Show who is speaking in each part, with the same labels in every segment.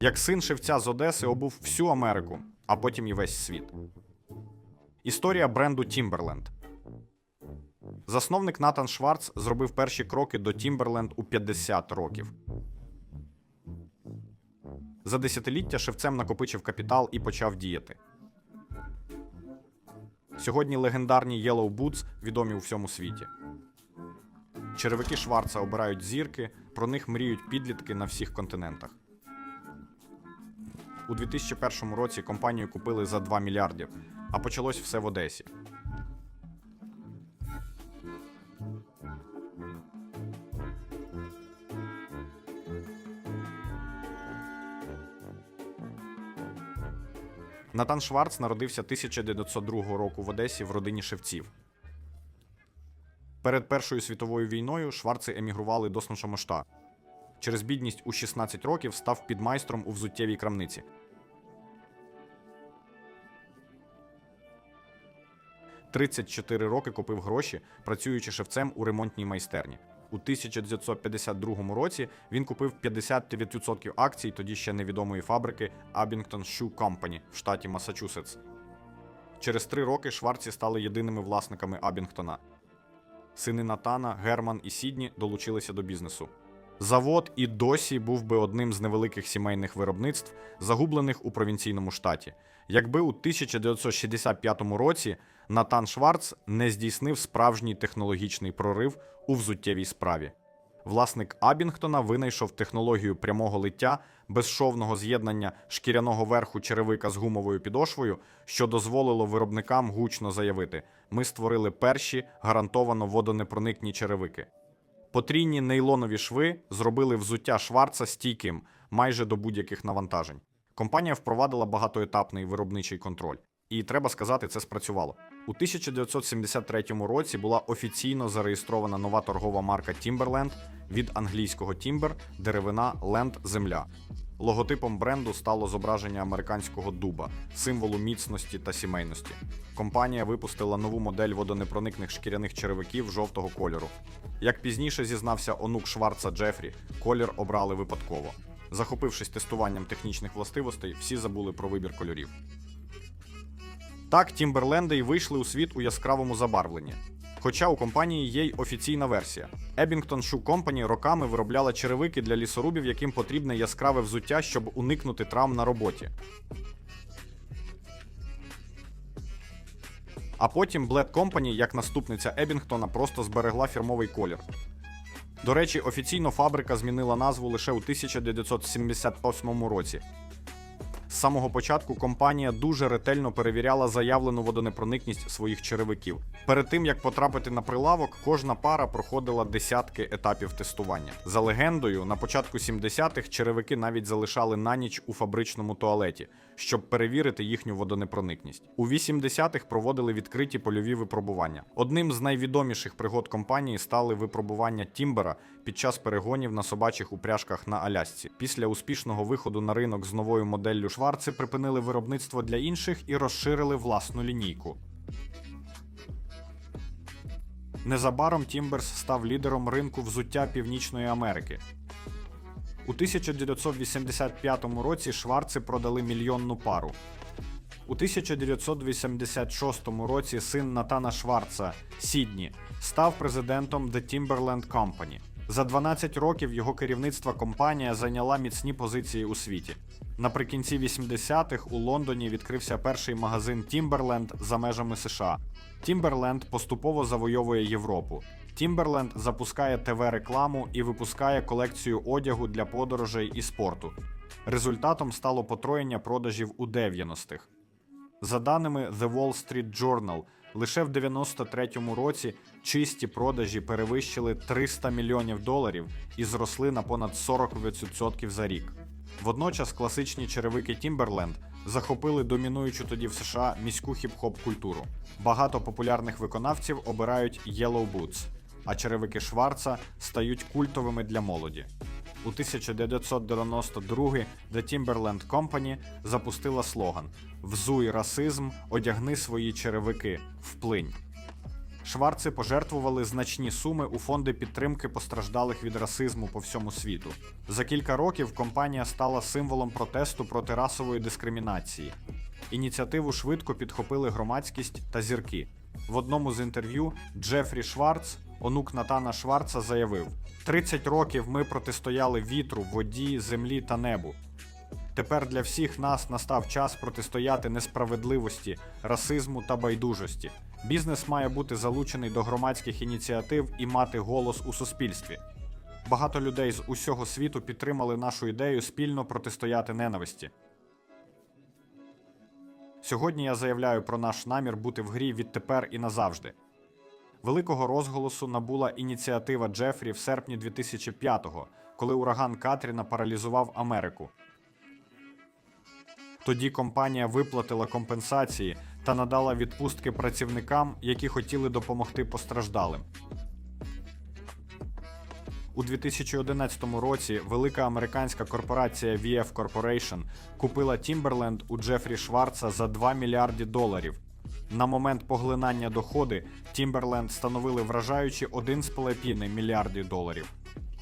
Speaker 1: Як син шевця з Одеси обув всю Америку, а потім і весь світ. Історія бренду Timberland. Засновник Натан Шварц зробив перші кроки до Timberland у 50 років. За десятиліття шевцем накопичив капітал і почав діяти. Сьогодні легендарні Yellow Boots відомі у всьому світі. Черевики Шварца обирають зірки, про них мріють підлітки на всіх континентах. У 2001 році компанію купили за 2 мільярди, а почалось все в Одесі. Натан Шварц народився 1902 року в Одесі в родині шевців. Перед Першою світовою війною шварци емігрували до Сношомошта. Через бідність у 16 років став підмайстром у взуттєвій крамниці. «34 роки купив гроші, працюючи шевцем у ремонтній майстерні. У 1952 році він купив 59% акцій тоді ще невідомої фабрики Abington Shoe Company в штаті Масачусетс. Через три роки Шварці стали єдиними власниками Абінгтона. Сини Натана, Герман і Сідні долучилися до бізнесу. Завод і досі був би одним з невеликих сімейних виробництв, загублених у провінційному штаті. Якби у 1965 році Натан Шварц не здійснив справжній технологічний прорив у взуттєвій справі. Власник Абінгтона винайшов технологію прямого лиття безшовного з'єднання шкіряного верху черевика з гумовою підошвою, що дозволило виробникам гучно заявити: ми створили перші гарантовано водонепроникні черевики. Потрійні нейлонові шви зробили взуття Шварца стійким майже до будь-яких навантажень. Компанія впровадила багатоетапний виробничий контроль. І треба сказати, це спрацювало. У 1973 році була офіційно зареєстрована нова торгова марка Timberland від англійського Timber – деревина Land – земля. Логотипом бренду стало зображення американського дуба, символу міцності та сімейності. Компанія випустила нову модель водонепроникних шкіряних черевиків жовтого кольору. Як пізніше зізнався онук Шварца Джефрі, колір обрали випадково. Захопившись тестуванням технічних властивостей, всі забули про вибір кольорів. Так, Тімберленди й вийшли у світ у яскравому забарвленні. Хоча у компанії є й офіційна версія. Ebbington Shoe Company роками виробляла черевики для лісорубів, яким потрібне яскраве взуття, щоб уникнути травм на роботі. А потім Bled Company, як наступниця Ебінгтона, просто зберегла фірмовий колір. До речі, офіційно фабрика змінила назву лише у 1978 році. Самого початку компанія дуже ретельно перевіряла заявлену водонепроникність своїх черевиків. Перед тим як потрапити на прилавок, кожна пара проходила десятки етапів тестування. За легендою, на початку 70-х черевики навіть залишали на ніч у фабричному туалеті, щоб перевірити їхню водонепроникність. У 80-х проводили відкриті польові випробування. Одним з найвідоміших пригод компанії стали випробування Тімбера під час перегонів на собачих упряжках на Алясці. Після успішного виходу на ринок з новою моделлю Шварци припинили виробництво для інших і розширили власну лінійку. Незабаром Тімберс став лідером ринку взуття Північної Америки. У 1985 році Шварци продали мільйонну пару. У 1986 році син Натана Шварца Сідні став президентом The Timberland Company. За 12 років його керівництва компанія зайняла міцні позиції у світі. Наприкінці 80-х у Лондоні відкрився перший магазин Timberland за межами США. Timberland поступово завойовує Європу. Timberland запускає ТВ-рекламу і випускає колекцію одягу для подорожей і спорту. Результатом стало потроєння продажів у 90-х. За даними The Wall Street Journal, лише в 93-му році чисті продажі перевищили 300 мільйонів доларів і зросли на понад 40% за рік. Водночас класичні черевики Timberland захопили домінуючу тоді в США міську хіп-хоп культуру. Багато популярних виконавців обирають Yellow Boots, а черевики Шварца стають культовими для молоді. У 1992 The Timberland Company запустила слоган Взуй расизм, одягни свої черевики, вплинь. Шварци пожертвували значні суми у фонди підтримки постраждалих від расизму по всьому світу. За кілька років компанія стала символом протесту проти расової дискримінації. Ініціативу швидко підхопили громадськість та зірки. В одному з інтерв'ю Джефрі Шварц, онук Натана Шварца, заявив: «30 років ми протистояли вітру, воді, землі та небу. Тепер для всіх нас настав час протистояти несправедливості, расизму та байдужості. Бізнес має бути залучений до громадських ініціатив і мати голос у суспільстві. Багато людей з усього світу підтримали нашу ідею спільно протистояти ненависті. Сьогодні я заявляю про наш намір бути в грі відтепер і назавжди. Великого розголосу набула ініціатива Джефрі в серпні 2005-го, коли ураган Катріна паралізував Америку. Тоді компанія виплатила компенсації та надала відпустки працівникам, які хотіли допомогти постраждалим. У 2011 році велика американська корпорація VF Corporation купила Timberland у Джефрі Шварца за 2 мільярди доларів. На момент поглинання доходи Timberland становили вражаючі 1,5 мільярди доларів.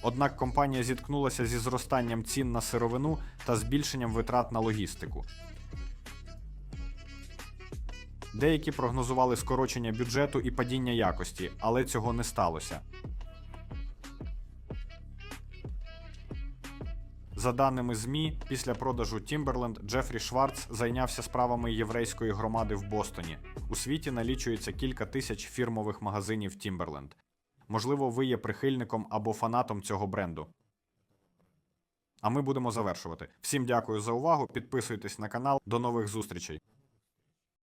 Speaker 1: Однак компанія зіткнулася зі зростанням цін на сировину та збільшенням витрат на логістику. Деякі прогнозували скорочення бюджету і падіння якості, але цього не сталося. За даними ЗМІ, після продажу Timberland Джефрі Шварц зайнявся справами єврейської громади в Бостоні. У світі налічується кілька тисяч фірмових магазинів Timberland. Можливо, ви є прихильником або фанатом цього бренду. А ми будемо завершувати. Всім дякую за увагу. Підписуйтесь на канал. До нових зустрічей.